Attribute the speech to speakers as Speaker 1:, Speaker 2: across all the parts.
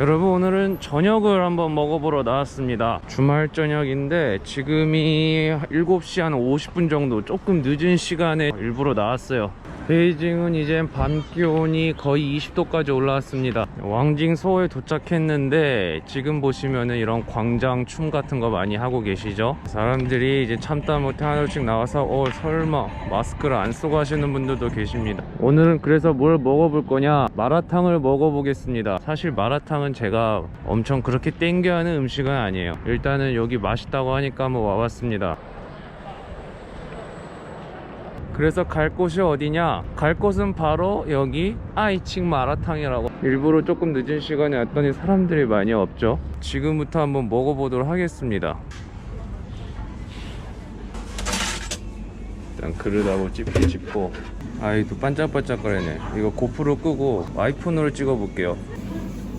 Speaker 1: 여러분 오늘은 저녁을 한번 먹어보러 나왔습니다. 주말 저녁인데 지금이 7시 한 50분 정도 조금 늦은 시간에 일부러 나왔어요 베이징은 이제 밤 기온이 거의 20도까지 올라왔습니다. 왕징소에 도착했는데 지금 보시면은 이런 광장 춤 같은 거 많이 하고 계시죠? 사람들이 이제 참다 못해 하나씩 나와서 어 설마 마스크를 안 쓰고 하시는 분들도 계십니다. 오늘은 그래서 뭘 먹어볼 거냐? 마라탕을 먹어보겠습니다. 사실 마라탕은 제가 엄청 그렇게 땡겨하는 음식은 아니에요. 일단은 여기 맛있다고 하니까 한번 와봤습니다 그래서 갈 곳이 어디냐? 갈 곳은 바로 여기 아이칭 마라탕이라고. 일부러 조금 늦은 시간에 왔더니 사람들이 많이 없죠? 지금부터 한번 먹어보도록 하겠습니다. 일단 그릇하고 찝고 찝고. 아이도 반짝반짝거리네. 이거 고프로 끄고 아이폰으로 찍어볼게요.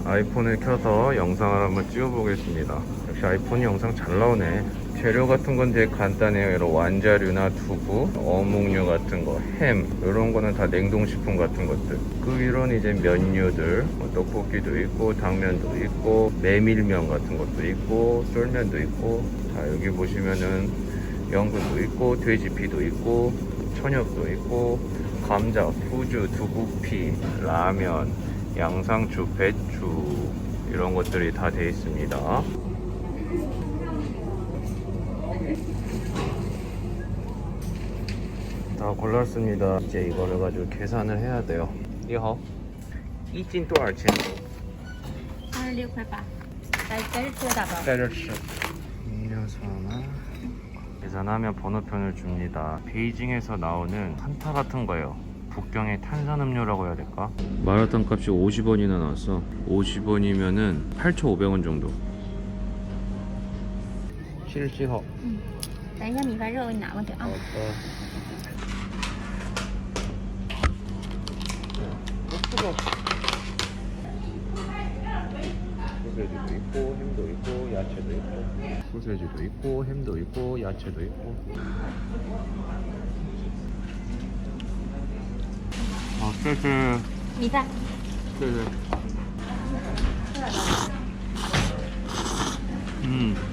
Speaker 1: 아이폰을 켜서 영상을 한번 찍어보겠습니다. 역시 아이폰이 영상 잘 나오네 재료 같은 건 되게 간단해요. 이런 완자류나 두부, 어묵류 같은 거, 햄 이런 거는 다 냉동식품 같은 것들. 그 위로는 이제 면류들 뭐 떡볶이도 있고 당면도 있고 메밀면 같은 것도 있고 쫄면도 있고. 자 여기 보시면은 연근도 있고 돼지피도 있고 천엽도 있고 감자, 푸주, 두부피, 라면, 양상추, 배추 이런 것들이 다 돼 있습니다. 다 골랐습니다. 이제 이거를 가지고 계산을 해야 돼요. 이거 이斤多少钱?
Speaker 2: 二十六块八，在在这吃大包。
Speaker 1: 在这吃. 음료수나 계산하면 번호편을 줍니다. 베이징에서 나오는 한타 같은 거예요. 북경의 탄산음료라고 해야 될까? 마라탕 값이 50원이나 나왔어. 50원이면은 8,500원 정도. 실시허.
Speaker 2: 等一下米饭肉给你拿过去啊。
Speaker 1: 아, 소세지도 있고 햄도 있고 야채도 있고 소세지도 있고 햄도 있고 야채도 있고. 아, 쎄쎄.
Speaker 2: 미다.
Speaker 1: 쎄쎄. 음.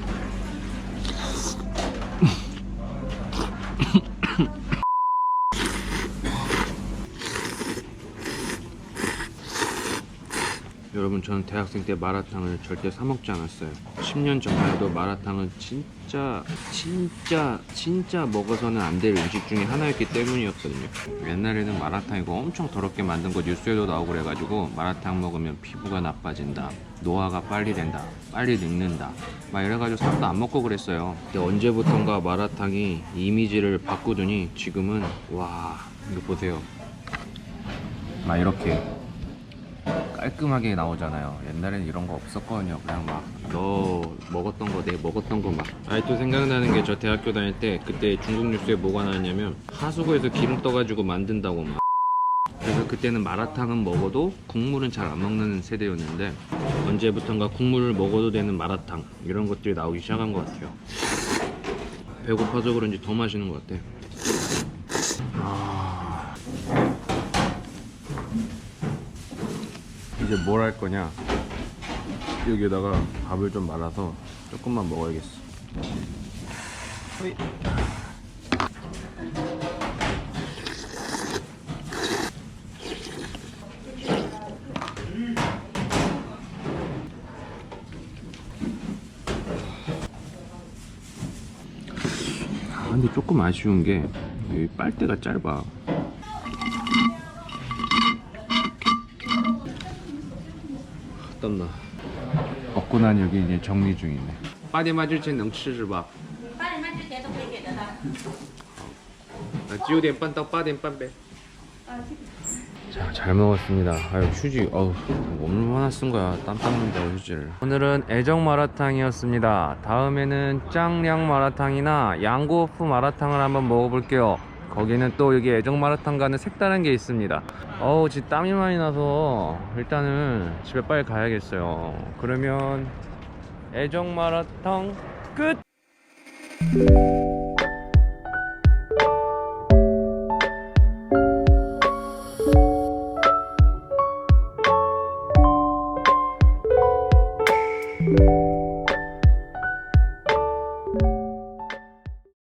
Speaker 1: 여러분 저는 대학생 때 마라탕을 절대 사 먹지 않았어요. 10년 전만 해도 마라탕은 진짜 진짜 진짜 먹어서는 안 될 음식 중에 하나였기 때문이었거든요. 옛날에는 마라탕 이거 엄청 더럽게 만든 거 뉴스에도 나오고 그래가지고 마라탕 먹으면 피부가 나빠진다 노화가 빨리 된다 빨리 늙는다 막 이래가지고 사람도 안 먹고 그랬어요. 근데 언제부턴가 마라탕이 이미지를 바꾸더니 지금은 와 이거 보세요. 막 이렇게 깔끔하게 나오잖아요. 옛날에는 이런 거 없었거든요. 그냥 막 너 먹었던 거, 내 먹었던 거 막. 아직도 생각나는 게 저 대학교 다닐 때 그때 중국 뉴스에 뭐가 나왔냐면 하수구에서 기름 떠가지고 만든다고 막. 그래서 그때는 마라탕은 먹어도 국물은 잘 안 먹는 세대였는데 언제부턴가 국물을 먹어도 되는 마라탕 이런 것들이 나오기 시작한 것 같아요. 배고파서 그런지 더 맛있는 것 같아. 아... 이제 뭘 할 거냐 여기에다가 밥을 좀 말아서 조금만 먹어야겠어. 아, 근데 조금 아쉬운 게 여기 빨대가 짧아 땀나. 먹고 난 여기 이제 정리 중이네. 八点半之前能吃是吧？
Speaker 2: 八点半之前都可以给的他。
Speaker 1: 啊，九点半到八点半呗。 자, 잘 먹었습니다. 아유, 휴지, 어우, 얼마나 쓴 거야. 땀땀납니다, 휴지를. 오늘은 애정 마라탕이었습니다. 다음에는 짱량 마라탕이나 양고프 마라탕을 한번 먹어볼게요. 거기는 또 여기 애정 마라탕과는 색다른 게 있습니다. 어우, 지금 땀이 많이 나서 일단은 집에 빨리 가야겠어요. 그러면 애정 마라탕 끝!